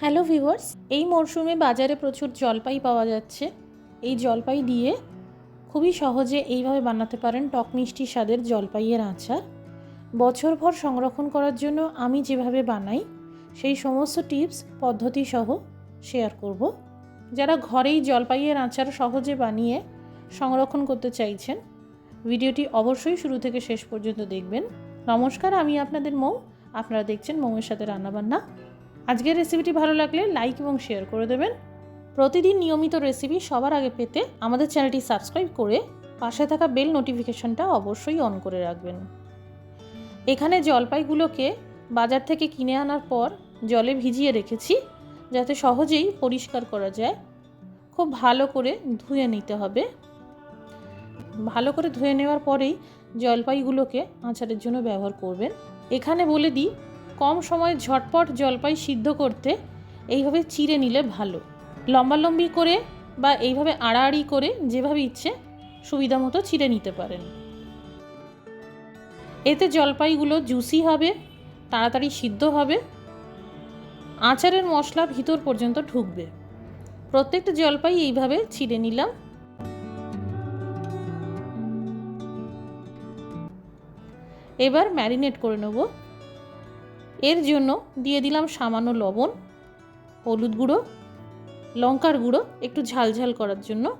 Hello viewers, এই মরশুমে বাজারে প্রচুর জলপাই পাওয়া যাচ্ছে। এই জলপাই দিয়ে খুবই সহজে এইভাবে বানাতে পারেন টক মিষ্টি স্বাদের জলপাইয়ের আচার। বছরভর সংরক্ষণ করার জন্য আমি যেভাবে বানাই, সেই সমস্ত টিপস, পদ্ধতি সহ শেয়ার করব। যারা ঘরেই জলপাইয়ের আচার সহজে বানিয়ে সংরক্ষণ করতে চাইছেন, ভিডিওটি অবশ্যই শুরু থেকে শেষ পর্যন্ত দেখবেন। নমস্কার, আমি আপনাদের মৌ। আপনারা দেখছেন মৌয়ের সাথে রান্নাবান্না। আজকের রেসিপিটি ভালো লাগলে লাইক এবং শেয়ার করে দেবেন। প্রতিদিন নিয়মিত রেসিপি সবার আগে পেতে আমাদের চ্যানেলটি সাবস্ক্রাইব করে পাশে থাকা বেল নোটিফিকেশনটা অবশ্যই অন করে রাখবেন। এখানে জলপাইগুলোকে বাজার থেকে কিনে আনার পর জলে ভিজিয়ে রেখেছি, যাতে সহজেই পরিষ্কার করা যায়। খুব ভালো করে ধুয়ে নিতে হবে। ভালো করে ধুয়ে নেওয়ার পরেই জলপাইগুলোকে আচারের জন্য ব্যবহার করবেন। এখানে বলে দিই কম সময়ে ঝটপট জলপাই সিদ্ধ করতে এইভাবে চিড়ে নিলে ভালো। লম্বালম্বি করে বা এইভাবে আড়াআড়ি করে যেভাবে ইচ্ছে সুবিধা মতো চিড়ে নিতে পারেন। এতে জলপাইগুলো জুসি হবে, তাড়াতাড়ি সিদ্ধ হবে, আচারের মশলা ভিতর পর্যন্ত ঢুকবে। প্রত্যেকটা জলপাই এইভাবে ছিঁড়ে নিলাম। এবার ম্যারিনেট করে নেব। এর জন্য দিয়ে দিলাম সামান্য লবণ, হলুদ গুঁড়ো, লঙ্কার গুঁড়ো একটু ঝালঝাল করার জন্য,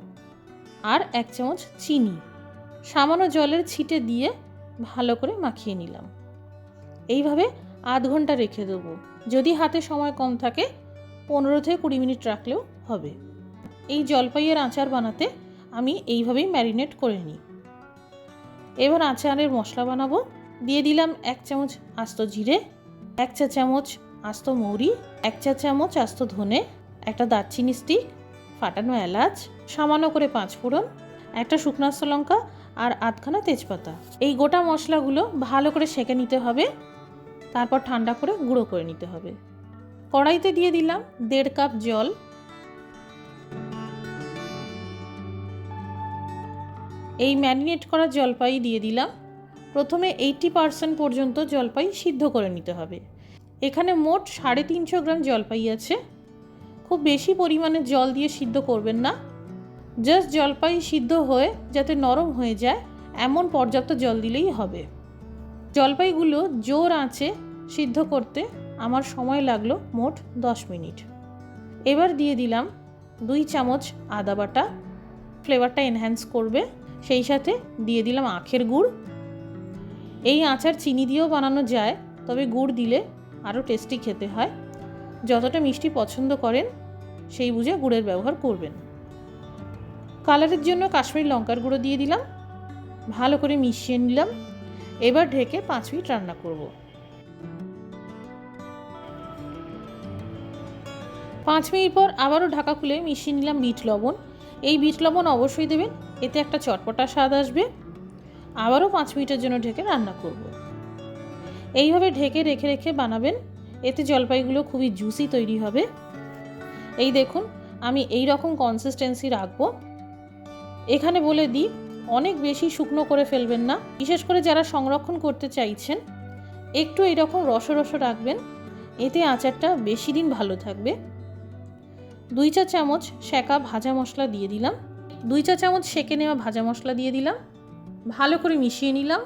আর এক চামচ চিনি। সামান্য জলের ছিটে দিয়ে ভালো করে মাখিয়ে নিলাম। এইভাবে আধ ঘণ্টা রেখে দেবো। যদি হাতে সময় কম থাকে, পনেরো থেকে কুড়ি মিনিট রাখলেও হবে। এই জলপাইয়ের আচার বানাতে আমি এইভাবেই ম্যারিনেট করে নিই। এবার আচারের মশলা বানাবো। দিয়ে দিলাম এক চামচ আস্ত জিরে এক চা চামচ আস্ত মৌরি, এক চা চামচ আস্ত ধনে, একটা দারচিনি স্টিক ফাটানো এলাচ, সামান্য করে পাঁচ ফোড়ন, একটা শুকনাস্ত লঙ্কা আর আধখানা তেজপাতা। এই গোটা মশলাগুলো ভালো করে সেঁকে নিতে হবে, তারপর ঠান্ডা করে গুঁড়ো করে নিতে হবে। কড়াইতে দিয়ে দিলাম দেড় কাপ জল। এই ম্যারিনেট করা জলপাই দিয়ে দিলাম। প্রথমে এইটি পার্সেন্ট পর্যন্ত জলপাই সিদ্ধ করে নিতে হবে। এখানে মোট সাড়ে তিনশো গ্রাম জলপাই আছে। খুব বেশি পরিমাণে জল দিয়ে সিদ্ধ করবেন না। জাস্ট জলপাই সিদ্ধ হয়ে যাতে নরম হয়ে যায়, এমন পর্যাপ্ত জল দিলেই হবে। জলপাইগুলো জোর আঁচে সিদ্ধ করতে আমার সময় লাগল মোট দশ মিনিট। এবার দিয়ে দিলাম দুই চামচ আদা বাটা। ফ্লেভারটা এনহ্যান্স করবে। সেই সাথে দিয়ে দিলাম আখের গুড়। এই আচার চিনি দিয়েও বানানো যায়, তবে গুড় দিলে আরও টেস্টি খেতে হয়। যতটা মিষ্টি পছন্দ করেন, সেই বুঝে গুড়ের ব্যবহার করবেন। কালারের জন্য কাশ্মীরি লঙ্কার গুঁড়ো দিয়ে দিলাম। ভালো করে মিশিয়ে নিলাম। এবার ঢেকে পাঁচ মিনিট রান্না করব। পাঁচ মিনিট পর আবারও ঢাকা খুলে মিশিয়ে নিলাম বিট লবণ। এই বিট লবণ অবশ্যই দেবেন, এতে একটা চটপটা স্বাদ আসবে। আবারও পাঁচ মিনিটের জন্য ঢেকে রান্না করব। এইভাবে ঢেকে রেখে রেখে বানাবেন, এতে জলপাইগুলো খুবই জুসি তৈরি হবে। এই দেখুন, আমি এই রকম কনসিস্টেন্সি রাখব। এখানে বলে দিই, অনেক বেশি শুকনো করে ফেলবেন না। বিশেষ করে যারা সংরক্ষণ করতে চাইছেন, একটু এইরকম রস রস রাখবেন, এতে আচারটা বেশি দিন ভালো থাকবে। দুই চা চামচ সেকা ভাজা মশলা দিয়ে দিলাম। দুই চা চামচ সেকে নেওয়া ভাজা মশলা দিয়ে দিলাম। ভালো করে মিশিয়ে নিলাম।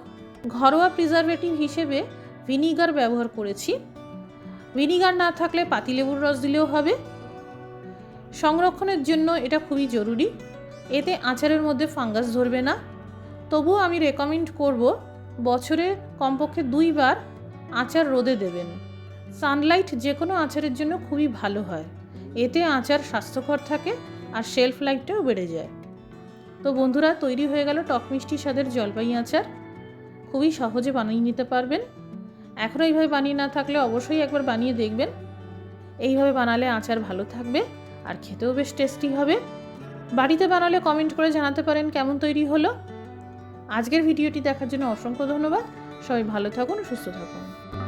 ঘরোয়া প্রিজারভেটিভ হিসেবে ভিনিগার ব্যবহার করেছি। ভিনিগার না থাকলে পাতিলেবুর রস দিলেও হবে। সংরক্ষণের জন্য এটা খুবই জরুরি। এতে আচারের মধ্যে ফাঙ্গাস ধরবে না। তবুও আমি রেকমেন্ড করব বছরে কমপক্ষে দুইবার আচার রোদে দেবেন। সানলাইট যে কোনো আচারের জন্য খুবই ভালো হয়। এতে আচার স্বাস্থ্যকর থাকে আর শেলফ লাইফটাও বেড়ে যায়। তো বন্ধুরা, তৈরি হয়ে গেল টক মিষ্টি স্বাদের জলপাই আচার। খুবই সহজে বানিয়ে নিতে পারবেন। এখনও এইভাবে বানিয়ে না থাকলে অবশ্যই একবার বানিয়ে দেখবেন। এইভাবে বানালে আচার ভালো থাকবে আর খেতেও বেশ টেস্টি হবে। বাড়িতে বানালে কমেন্ট করে জানাতে পারেন কেমন তৈরি হলো। আজকের ভিডিওটি দেখার জন্য অসংখ্য ধন্যবাদ। সবাই ভালো থাকুন, সুস্থ থাকুন।